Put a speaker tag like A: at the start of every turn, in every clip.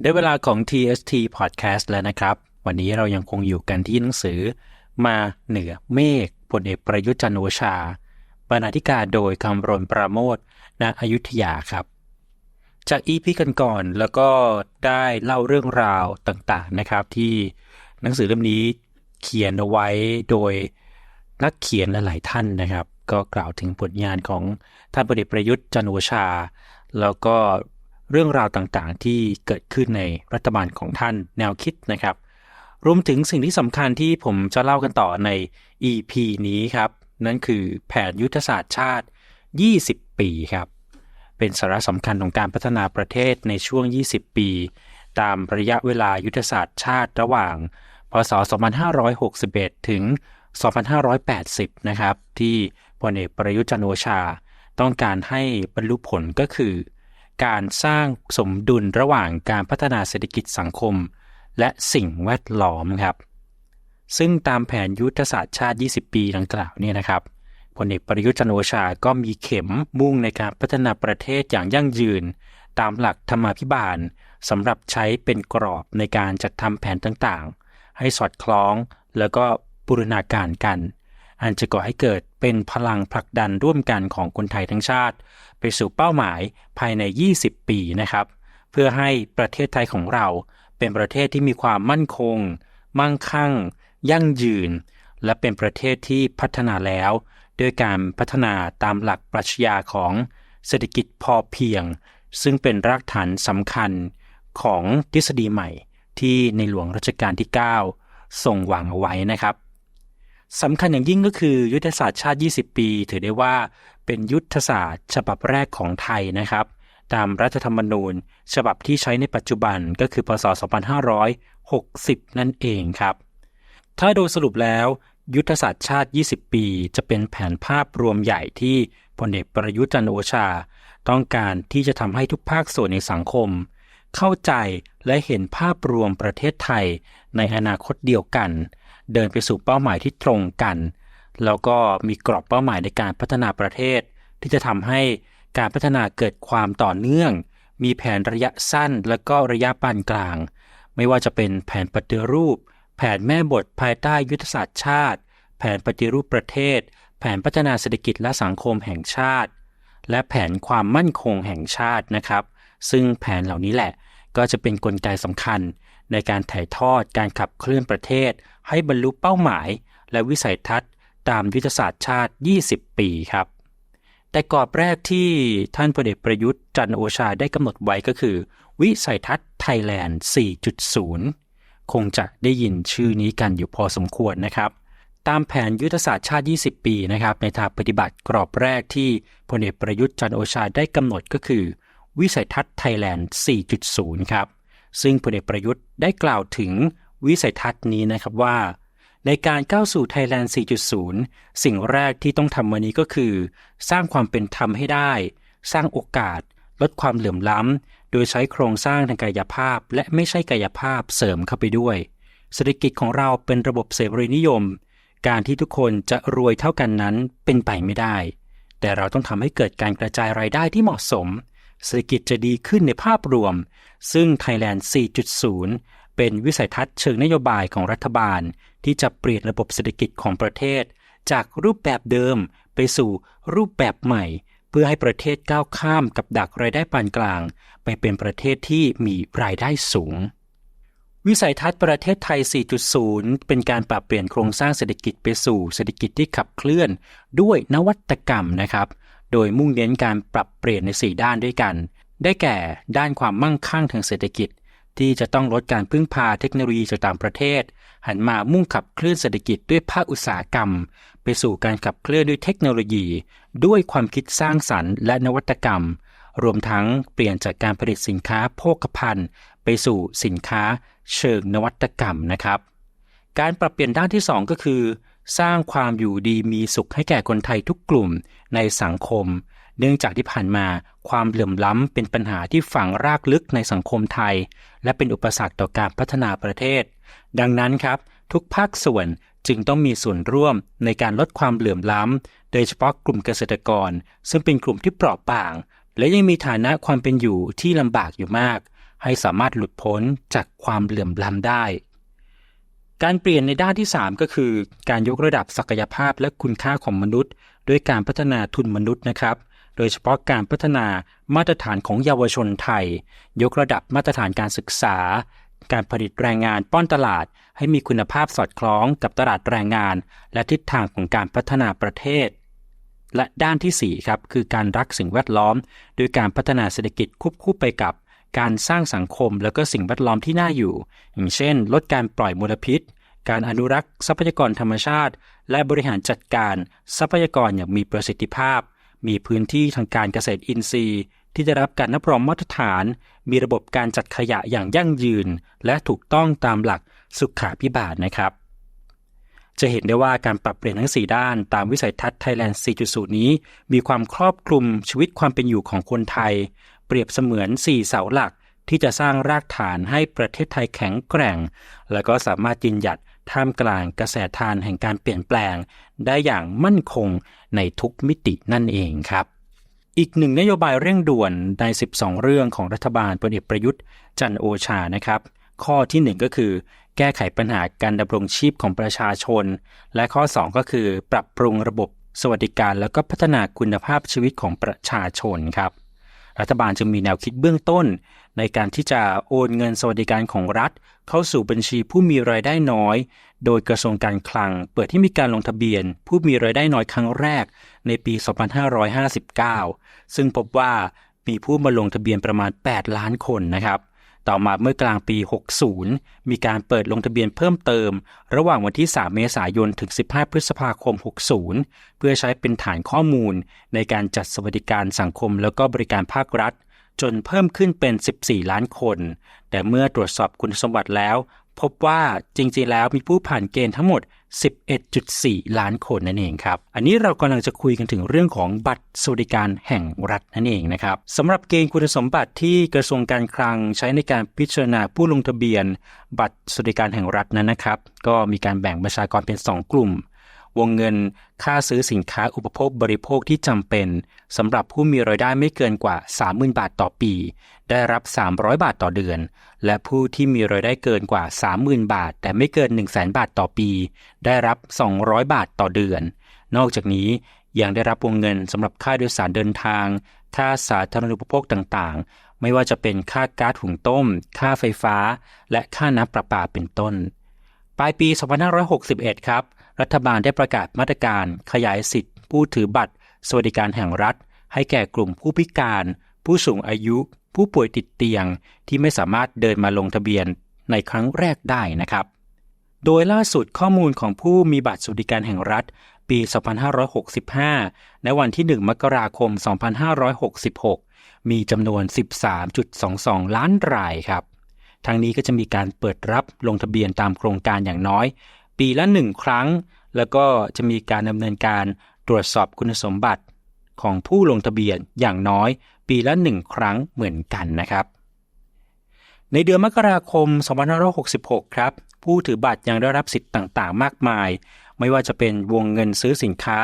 A: ได้เวลาของ TST Podcast แล้วนะครับ วันนี้เรายังคงอยู่กันที่หนังสือ มาเหนือเมฆพลเอกประยุทธ์จันโอชา บรรณาธิการโดยคำรณประโมทณอยุธยาครับ จากอีพีกันก่อนแล้วก็ได้เล่าเรื่องราวต่างๆนะครับ ที่หนังสือเล่มนี้เขียนเอาไว้โดยนักเขียนหลายๆท่านนะครับ ก็กล่าวถึงผลงานของท่านพลเอกประยุทธ์จันโอชา แล้วก็ เรื่องราวต่างๆ ที่เกิดขึ้นในรัฐบาลของท่านแนวคิดนะครับ รวมถึงสิ่งที่สำคัญที่ผมจะเล่ากันต่อใน EP นี้ครับ นั่นคือแผนยุทธศาสตร์ชาติ 20 ปีครับ เป็นสาระสำคัญของการพัฒนาประเทศในช่วง 20 ปี ตามระยะเวลายุทธศาสตร์ชาติระหว่าง พศ 2561 ถึง 2580 นะครับ ที่พลเอกประยุทธ์จันโอชา ต้องการให้บรรลุผลก็คือ การสร้างสมดุลระหว่างการพัฒนาเศรษฐกิจสังคม และสิ่งแวดล้อมครับ ซึ่งตามแผนยุทธศาสตร์ชาติ 20 ปีดังกล่าวเนี่ยนะครับพลเอกประยุทธ์จันโอชาก็มีเข็มมุ่งในการพัฒนาประเทศอย่างยั่งยืน ตามหลักธรรมาภิบาลสำหรับใช้เป็นกรอบในการจัดทำแผนต่างๆ ให้สอดคล้องแล้วก็บูรณาการกัน อันจะก่อให้เกิดเป็นพลังผลักดันร่วมกันของคนไทยทั้งชาติ ไปสู่เป้าหมายภายใน 20 ปีนะครับ เพื่อให้ประเทศไทยของเราเป็นประเทศที่มีความมั่นคง มั่งคั่ง ยั่งยืน และเป็นประเทศที่พัฒนาแล้วด้วยการพัฒนาตามหลักปรัชญาของเศรษฐกิจพอเพียง ซึ่งเป็นรากฐานสำคัญของทฤษฎีใหม่ที่ในหลวงรัชกาลที่9ทรงหวางเอาไว้นะครับ สำคัญอย่างยิ่งก็คือยุทธศาสตร์ชาติ 20 ปี ถือได้ว่าเป็นยุทธศาสตร์ ฉบับแรกของไทยนะครับ ตามรัฐธรรมนูญ ฉบับที่ใช้ในปัจจุบันก็คือพศ 2560 นั่นเองครับ ถ้าโดยสรุปแล้ว ยุทธศาสตร์ชาติ 20 ปี จะเป็นแผนภาพรวมใหญ่ที่พลเอกประยุทธ์จันโอชา ต้องการที่จะทำให้ทุกภาคส่วนในสังคม เข้าใจและเห็นภาพรวมประเทศไทยในอนาคตเดียวกัน เดินไปสู่เป้าหมายที่ตรงกัน แล้วก็มีกรอบเป้าหมายในการพัฒนาประเทศ ที่จะทำให้การพัฒนาเกิดความต่อเนื่อง มีแผนระยะสั้นและก็ระยะปานกลาง ไม่ว่าจะเป็นแผนปฏิรูป แผนแม่บทภายใต้ยุทธศาสตร์ชาติ แผนปฏิรูปประเทศ แผนพัฒนาเศรษฐกิจและสังคมแห่งชาติ และแผนความมั่นคงแห่งชาตินะครับ ซึ่งแผนเหล่านี้แหละ ก็จะเป็นนกลไกสำคัญ ในการถ่ายทอดการขับเคลื่อนประเทศ ให้บรรลุเป้าหมาย และวิสัยทัศน์ ตามยุทธศาสตร์ชาติ 20 ปีครับ แต่กรอบแรกที่ท่านพลเอกประยุทธ์จันโอชาได้กำหนดไว้ก็คือ วิสัยทัศน์ไทยแลนด์ 4.0 คงจะได้ยินชื่อนี้กันอยู่พอสมควรนะครับตามแผนยุทธศาสตร์ชาติ 20 ปีนะครับ ในทางปฏิบัติกรอบแรกที่พลเอกประยุทธ์จันโอชาได้กำหนดก็คือ วิสัยทัศน์ไทยแลนด์ 4.0 ครับ ซึ่งพลเอกประยุทธ์ได้กล่าวถึงวิสัยทัศน์นี้นะครับว่า ในการก้าวสู่ไทยแลนด์ 4.0 สิ่งแรกที่ต้องทำวันนี้ก็คือ สร้างความเป็นธรรมให้ได้ สร้างโอกาส ลดความเหลื่อมล้ำ โดยใช้โครงสร้างทางกายภาพ และไม่ใช่กายภาพเสริมเข้าไปด้วยเศรษฐกิจของเราเป็นระบบเสรีนิยม การที่ทุกคนจะรวยเท่ากันนั้นเป็นไปไม่ได้ แต่เราต้องทำให้เกิดการกระจายรายได้ที่เหมาะสม เศรษฐกิจจะดีขึ้นในภาพรวม ซึ่ง Thailand 4.0 เป็นวิสัยทัศน์เชิงนโยบายของรัฐบาล ที่จะเปลี่ยนระบบเศรษฐกิจของประเทศ จากรูปแบบเดิมไปสู่รูปแบบใหม่ เพื่อให้ประเทศก้าวข้ามกับดักรายได้ปานกลาง ไปเป็นประเทศที่มีรายได้สูง วิสัยทัศน์ประเทศไทย 4.0 เป็นการปรับเปลี่ยนโครงสร้างเศรษฐกิจไปสู่เศรษฐกิจที่ขับเคลื่อนด้วยนวัตกรรมนะครับ โดยมุ่งเน้นการปรับเปลี่ยนใน 4 ด้านด้วยกัน ได้แก่ด้านความมั่งคั่งทางเศรษฐกิจ ที่จะต้องลดการพึ่งพาเทคโนโลยีจากต่างประเทศ หันมามุ่งขับเคลื่อนเศรษฐกิจด้วยภาคอุตสาหกรรม ไปสู่การขับเคลื่อนด้วยเทคโนโลยี ด้วยความคิดสร้างสรรค์และนวัตกรรม รวมทั้งเปลี่ยนจากการผลิตสินค้าโภคภัณฑ์ ไปสู่สินค้าเชิงนวัตกรรมนะครับ การปรับเปลี่ยนด้านที่ 2 ก็คือ สร้างความอยู่ดีมีสุขให้แก่คนไทยทุกกลุ่มในสังคม เนื่องจากที่ผ่านมาความเหลื่อมล้ำเป็นปัญหาที่ฝังรากลึกในสังคมไทย และเป็นอุปสรรคต่อการพัฒนาประเทศ ดังนั้นครับ ทุกภาคส่วนจึงต้องมีส่วนร่วมในการลดความเหลื่อมล้ำ โดยเฉพาะกลุ่มเกษตรกร ซึ่งเป็นกลุ่มที่เปราะบาง และยังมีฐานะความเป็นอยู่ที่ลำบากอยู่มาก ให้สามารถหลุดพ้นจากความเหลื่อมล้ำได้ การเปลี่ยนในด้านที่ 3 ก็คือ การยกระดับศักยภาพและคุณค่าของมนุษย์ ด้วยการพัฒนาทุนมนุษย์นะครับ โดยเฉพาะการพัฒนามาตรฐานของเยาวชนไทย ยกระดับมาตรฐานการศึกษา การผลิตแรงงานป้อนตลาด ให้มีคุณภาพสอดคล้องกับตลาดแรงงาน และทิศทางของการพัฒนาประเทศ และด้านที่4ครับคือการรักสิ่งแวดล้อมโดยการพัฒนาเศรษฐกิจควบคู่ไปกับ การสร้างสังคมแล้วก็สิ่งแวดล้อมที่น่าอยู่ อย่างเช่น ลดการปล่อยมลพิษ การอนุรักษ์ทรัพยากรธรรมชาติ และบริหารจัดการทรัพยากรอย่างมีประสิทธิภาพ มีพื้นที่ทางการเกษตรอินทรีย์ ที่ได้รับการรับรองมาตรฐาน มีระบบการจัดขยะอย่างยั่งยืน และถูกต้องตามหลักสุขาพิบาลนะครับจะเห็นได้ว่าการปรับเปลี่ยนทั้ง 4 ด้าน ตามวิสัยทัศน์ Thailand 4.0 นี้ มีความครอบคลุมชีวิตความเป็นอยู่ของคนไทย เปรียบเสมือน 4 เสาหลักที่จะสร้างรากฐานให้ประเทศไทยแข็งแกร่ง และก็สามารถยืนหยัดท่ามกลางกระแสทานแห่งการเปลี่ยนแปลง ได้อย่างมั่นคงในทุกมิตินั่นเองครับ อีกหนึ่งนโยบายเร่งด่วนใน 12 เรื่องของรัฐบาลพลเอกประยุทธ์จันโอชานะครับ ข้อที่ 1 ก็คือ แก้ไขปัญหาการดำรงชีพของประชาชน และข้อ 2 ก็คือ ปรับปรุงระบบสวัสดิการ แล้วก็พัฒนาคุณภาพชีวิตของประชาชนครับ รัฐบาลจึงมีแนวคิดเบื้องต้น ในการที่จะโอนเงินสวัสดิการของรัฐ เข้าสู่บัญชีผู้มีรายได้น้อย โดยกระทรวงการคลัง เปิดที่มีการลงทะเบียน ผู้มีรายได้น้อยครั้งแรกในปี 2559 ซึ่งพบว่ามีผู้มาลงทะเบียนประมาณ 8 ล้านคนนะครับ ต่อมาเมื่อกลางปี 60 มีการเปิดลงทะเบียนเพิ่มเติม ระหว่างวันที่ 3 เมษายน ถึง 15 พฤษภาคม 60 เพื่อใช้เป็นฐานข้อมูล ในการจัดสวัสดิการสังคมแล้วก็บริการภาครัฐ จนเพิ่มขึ้นเป็น 14 ล้านคน แต่เมื่อตรวจสอบคุณสมบัติแล้ว พบว่าจริงๆแล้วมีผู้ผ่านเกณฑ์ทั้งหมด 11.4 ล้านคนนั่นเองครับ อันนี้เรากำลังจะคุยกันถึงเรื่องของบัตรสวัสดิการแห่งรัฐนั่นเองนะครับสำหรับเกณฑ์คุณสมบัติที่กระทรวงการคลังใช้ในการพิจารณาผู้ลงทะเบียน บัตรสวัสดิการแห่งรัฐนั้นนะครับ ก็มีการแบ่งประชากรเป็น 2 กลุ่ม วงเงินค่าซื้อสินค้าอุปโภคบริโภคที่จำเป็นสำหรับผู้มีรายได้ไม่เกินกว่า 30,000 บาทต่อปี ได้รับ 300 บาทต่อเดือน และผู้ที่มีรายได้เกินกว่า 30,000 บาท แต่ไม่เกิน 100,000 บาทต่อปี ได้รับ 200 บาทต่อเดือน นอกจากนี้ยังได้รับวงเงินสำหรับค่าโดยสารเดินทาง ค่าสาธารณูปโภคต่างๆ ไม่ว่าจะเป็นค่าก๊าซหุงต้ม ค่าไฟฟ้า และค่าน้ำประปาเป็นต้น ปลายปี 2561 ครับ รัฐบาลได้ประกาศมาตรการขยายสิทธิ์ ผู้ถือบัตร สวัสดิการแห่งรัฐ ให้แก่กลุ่มผู้พิการ ผู้สูงอายุ ผู้ป่วยติดเตียง ที่ไม่สามารถเดินมาลงทะเบียนในครั้งแรกได้นะครับ โดยล่าสุดข้อมูลของผู้มีบัตรสวัสดิการแห่งรัฐ ปี 2565 ในวันที่ 1 มกราคม 2566 มีจำนวน 13.22 ล้านรายครับทั้งนี้ก็จะมีการเปิดรับลงทะเบียนตามโครงการอย่างน้อย ปีละหนึ่งครั้ง แล้วก็จะมีการดำเนินการตรวจสอบคุณสมบัติของผู้ลงทะเบียนอย่างน้อย ปีละหนึ่งครั้งเหมือนกันนะครับ ในเดือนมกราคม 2566 ครับ ผู้ถือบัตรยังได้รับสิทธิ์ต่างๆ มากมาย ไม่ว่าจะเป็นวงเงินซื้อสินค้า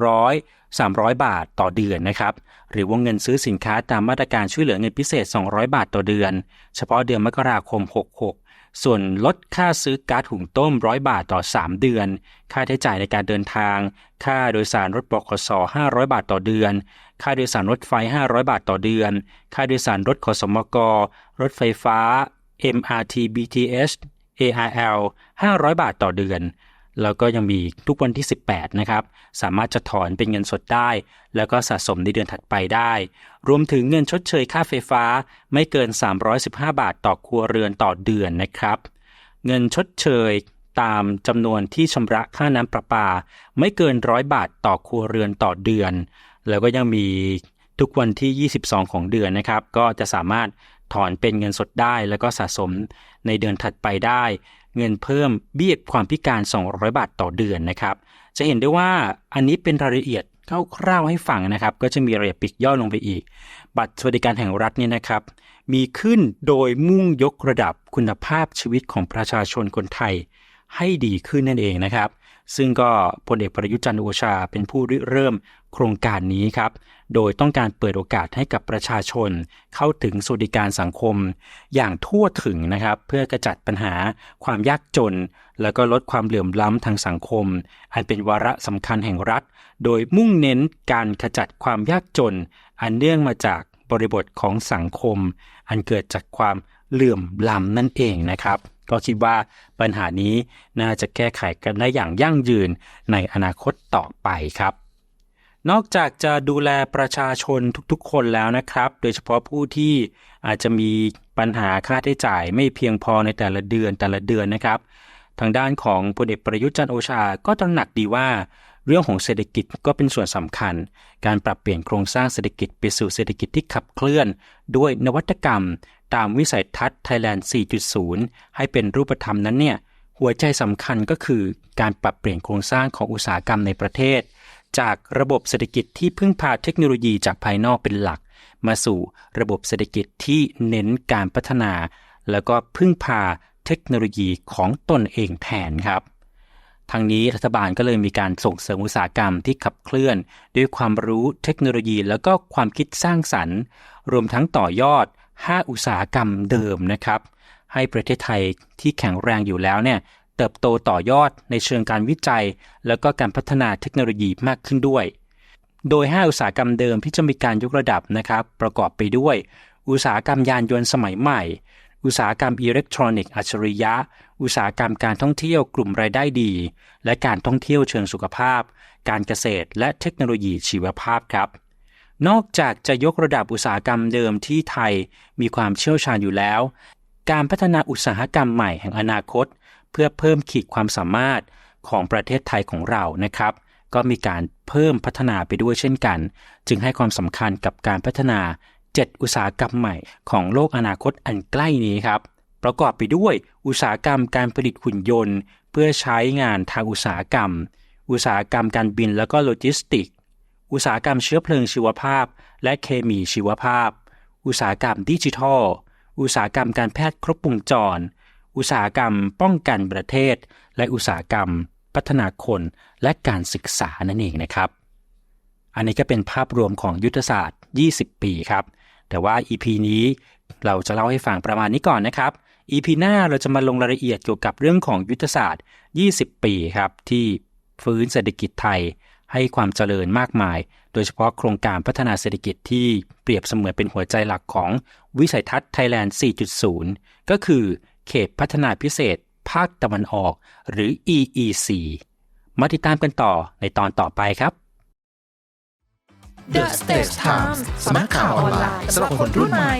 A: 200 300 บาทต่อเดือนนะครับ หรือวงเงินซื้อสินค้าตามมาตรการช่วยเหลือเงินพิเศษ 200 บาทต่อเดือน เฉพาะเดือนมกราคม 66 ส่วนลดค่าซื้อก๊าซหุงต้ม 100 บาทต่อ 3 เดือน ค่าใช้จ่ายในการเดินทาง ค่าโดยสารรถบขส500 บาทต่อเดือน ค่าโดยสารรถไฟ 500 บาทต่อเดือน ค่าโดยสารรถขสมก รถไฟฟ้า MRT BTS ARL 500 บาทต่อเดือน แล้วก็ยังมีทุกวันที่ 18 นะครับ สามารถจะถอนเป็นเงินสดได้ แล้วก็สะสมในเดือนถัดไปได้ รวมถึงเงินชดเชยค่าไฟฟ้าไม่เกิน 315 บาทต่อครัวเรือนต่อเดือนนะครับ เงินชดเชยตามจำนวนที่ชำระค่าน้ำประปา ไม่เกินร้อยบาทต่อครัวเรือนต่อเดือน แล้วก็ยังมีทุกวันที่ 22 ของเดือนนะครับ ก็จะสามารถถอนเป็นเงินสดได้ แล้วก็สะสมในเดือนถัดไปได้ เงินเพิ่มเบี้ยความพิการ 200 บาทต่อเดือนนะครับ จะเห็นได้ว่าอันนี้เป็นรายละเอียดคร่าวๆให้ฟังนะครับ ก็จะมีรายละเอียดปิกย่อลงไปอีก บัตรสวัสดิการแห่งรัฐเนี่ยนะครับ มีขึ้นโดยมุ่งยกระดับคุณภาพชีวิตของประชาชนคนไทยให้ดีขึ้นนั่นเองนะครับ ซึ่งก็พลเอกประยุจันทร์โอชาเป็นผู้ริเริ่มโครงการนี้ครับ โดยต้องการเปิดโอกาสให้กับประชาชน เข้าถึงสวัสดิการสังคม อย่างทั่วถึงนะครับ เพื่อกระจัดปัญหาความยากจน แล้วก็ลดความเหลื่อมล้ำทางสังคม อันเป็นวาระสำคัญแห่งรัฐ โดยมุ่งเน้นการขจัดความยากจน อันเนื่องมาจากบริบทของสังคม อันเกิดจากความเหลื่อมล้ำนั่นเองนะครับ ก็คิดว่าปัญหานี้น่าจะแก้ไขกันได้อย่างยั่งยืนในอนาคตต่อไปครับ นอกจากจะดูแลประชาชนทุกๆ คนแล้วนะครับ โดยเฉพาะผู้ที่อาจจะมีปัญหาค่าใช้จ่ายไม่เพียงพอในแต่ละเดือนแต่ละเดือนนะครับ ทางด้านของพลเอกประยุทธ์จันโอชาก็ตระหนักดีว่าเรื่องของเศรษฐกิจก็เป็นส่วนสำคัญ การปรับเปลี่ยนโครงสร้างเศรษฐกิจไปสู่เศรษฐกิจที่ขับเคลื่อน ด้วยนวัตกรรม ตามวิสัยทัศน์ Thailand 4.0 ให้เป็นรูปธรรมนั้นเนี่ย หัวใจสำคัญก็คือการปรับเปลี่ยนโครงสร้างของอุตสาหกรรมในประเทศ จากระบบเศรษฐกิจที่พึ่งพาเทคโนโลยีจากภายนอกเป็นหลัก มาสู่ระบบเศรษฐกิจที่เน้นการพัฒนา แล้วก็พึ่งพาเทคโนโลยีของตนเองแทนครับทางนี้รัฐบาลก็เลยมีการส่งเสริมอุตสาหกรรมที่ขับเคลื่อน ด้วยความรู้เทคโนโลยีแล้วก็ความคิดสร้างสรรค์ รวมทั้งต่อยอด 5 อุตสาหกรรมเดิมนะครับ ให้ประเทศไทยที่แข็งแรงอยู่แล้วเนี่ยเติบโตต่อยอดในเชิงการวิจัย แล้วก็การพัฒนาเทคโนโลยีมากขึ้นด้วย โดย 5 อุตสาหกรรมเดิมที่จะมีการยกระดับนะครับ ประกอบไปด้วย อุตสาหกรรมยานยนต์สมัยใหม่ อุตสาหกรรมอิเล็กทรอนิกส์อัจฉริยะ อุตสาหกรรมการท่องเที่ยวกลุ่มรายได้ดี และการท่องเที่ยวเชิงสุขภาพ การเกษตร และเทคโนโลยีชีวภาพครับ นอกจากจะยกระดับอุตสาหกรรมเดิมที่ไทยมีความเชี่ยวชาญอยู่แล้ว การพัฒนาอุตสาหกรรมใหม่แห่งอนาคต เพื่อเพิ่มขีดความสามารถของประเทศไทยของเรานะครับ ก็มีการเพิ่มพัฒนาไปด้วยเช่นกัน จึงให้ความสำคัญกับการพัฒนา 7 อุตสาหกรรมใหม่ของโลกอนาคตอันใกล้นี้ครับ ประกอบไปด้วยอุตสาหกรรมการผลิตหุ่นยนต์ เพื่อใช้งานทางอุตสาหกรรม อุตสาหกรรมการบินแล้วก็โลจิสติก อุตสาหกรรมเชื้อเพลิงชีวภาพ และเคมีชีวภาพ อุตสาหกรรมดิจิทัล อุตสาหกรรมการแพทย์ครบวงจร อุตสาหกรรมป้องกันประเทศ และอุตสาหกรรม พัฒนาคนและการศึกษานั่นเองนะครับ อันนี้ก็เป็นภาพรวมของยุทธศาสตร์ 20 ปีครับ แต่ว่า EP นี้เราจะเล่าให้ฟังประมาณนี้ก่อนนะครับ EP หน้าเราจะมาลงรายละเอียดเกี่ยวกับเรื่องของยุทธศาสตร์ 20 ปีครับที่ฟื้นเศรษฐกิจไทย ให้ความเจริญมากมาย โดยเฉพาะโครงการพัฒนาเศรษฐกิจที่เปรียบเสมือนเป็นหัวใจหลักของวิสัยทัศน์ Thailand 4.0 ก็คือเขตพัฒนาพิเศษ ภาคตะวันออก หรือ EEC มาติดตามกันต่อในตอนต่อไปครับ
B: The Stage Times สำนักข่าวออนไลน์สำหรับคนรุ่นใหม่